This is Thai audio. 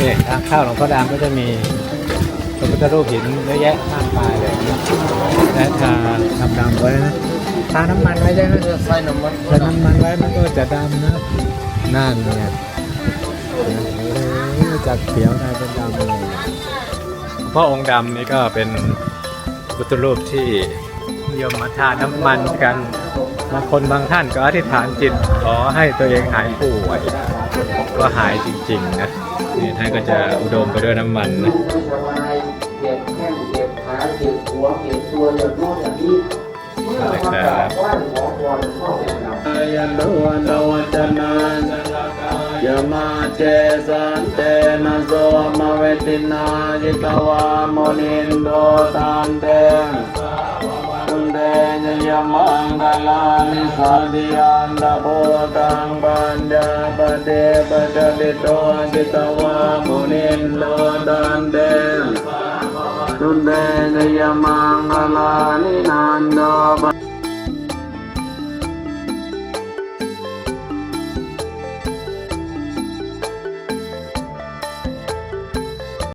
นี่ทางเข้าหลวงพ่อดามก็จะมีพระพุทธรูปหินเยอะแยะมากมายเลยและทาดำไว้นะทาน้ำมันไว้ด้วยนะใส่น้ำมันแต่น้ำมันไว้มันก็จะดำนะนั่นไงโอ้โหจากเขียวกลายเป็นดำเลยพระองค์ดำนี่ก็เป็นพุทธรูปที่นิยมมาทาน้ำมันกันบางคนบางท่านก็อธิษฐานจิตขอให้ตัวเองหายป่วย ก็หายจริงๆนะนี่ท่านก็จะอุดมไปด้วยน้ำมันนะเก็บแข้งเก็บขาเก็บหัวเก็บตัวอย่างโน้นอย่างนี้นะครับว่านขอพรพ่อแม่เรายมาเจสันเตนะโสมาเวตินาจิตวามนินโดตันเต ญยมังกลานิสั